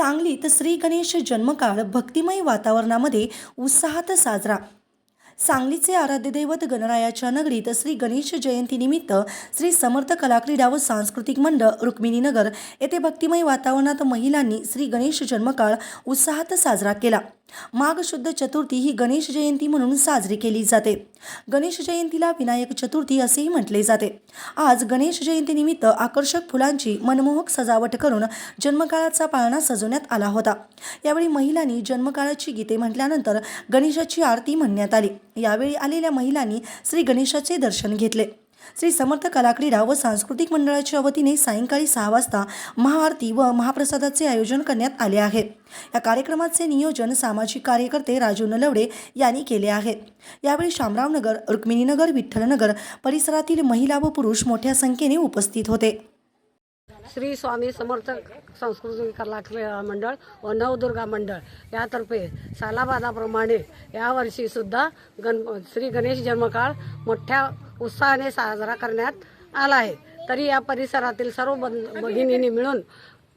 सांगलीत श्री गणेश जन्मकाळ भक्तिमय वातावरणामध्ये उत्साहात साजरा. सांगलीचे आराध्य दैवत गणरायाच्या नगरीत श्री गणेश जयंतीनिमित्त श्री समर्थ कलाक्रीडा व सांस्कृतिक मंडळ रुक्मिणीनगर येथे भक्तिमय वातावरणात महिलांनी श्री गणेश जन्मकाळ उत्साहात साजरा केला. माघ शुद्ध चतुर्थी ही गणेश जयंती म्हणून साजरी केली जाते. गणेश जयंतीला विनायक चतुर्थी असेही म्हटले जाते. आज गणेश जयंतीनिमित्त आकर्षक फुलांची मनमोहक सजावट करून जन्मकाळाचा पाळणा सजवण्यात आला होता. यावेळी महिलांनी जन्मकाळाची गीते म्हटल्यानंतर गणेशाची आरती म्हणण्यात आली. यावेळी आलेल्या महिलांनी श्री गणेशाचे दर्शन घेतले. श्री समर्थ कलाक्रीडा व सांस्कृतिक मंडळाच्या वतीने सायंकाळी सहा वाजता महाआरती व महाप्रसादाचे आयोजन करण्यात आले आहे. या कार्यक्रमाचे नियोजन सामाजिक कार्यकर्ते राजू नलवडे यांनी केले आहे. यावेळी शामरावनगर रुक्मिणीनगर विठ्ठलनगर परिसरातील महिला व पुरुष मोठ्या संख्येने उपस्थित होते. श्री स्वामी समर्थ सांस्कृतिक कला मंडळ व नवदुर्गा मंडळ यातर्फे सालाबादाप्रमाणे यावर्षीसुद्धा गण श्री गणेश जन्मकाळ मोठ्या उत्साहाने साजरा करण्यात आला आहे. तरी या परिसरातील सर्व भगिनींनी मिळून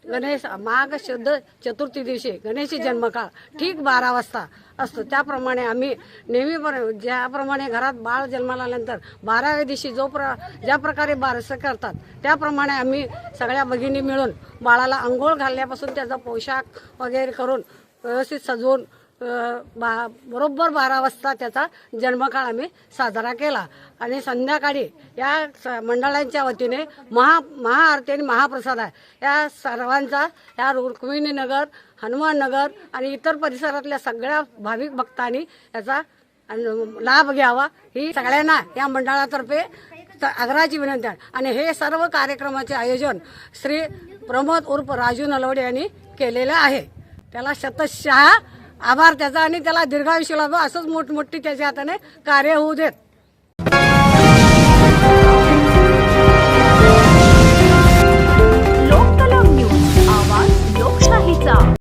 गणेश माघ शुद्ध चतुर्थी दिवशी गणेश जन्मकाळ ठीक बारा वाजता असतो. त्याप्रमाणे आम्ही नेहमी ज्याप्रमाणे घरात बाळ जन्माला आल्यानंतर बाराव्या दिवशी जो प्र ज्या प्रकारे बारसं करतात त्याप्रमाणे आम्ही सगळ्या भगिनी मिळून बाळाला आंघोळ घालण्यापासून त्याचा पोशाख वगैरे करून व्यवस्थित सजवून बा बरोबर बारा वाजता त्याचा जन्मकाळ आम्ही साजरा केला. आणि संध्याकाळी या स- मंडळांच्या वतीने महा महाआरती आणि महाप्रसाद आहे. या सर्वांचा या रुक्मिणीनगर हनुमाननगर आणि इतर परिसरातल्या सगळ्या भाविक भक्तांनी याचा लाभ घ्यावा. ही सगळ्यांना या मंडळातर्फे आग्रहाची विनंती आहे. आणि हे सर्व कार्यक्रमाचे आयोजन श्री प्रमोद उर्फ राजू नलवडे यांनी केलेलं आहे. त्याला शतशः आभार त्याचा आणि त्याला दीर्घायुष्य लाभो. असंच मोठमोठी त्याच्या हाताने कार्य होऊ देत.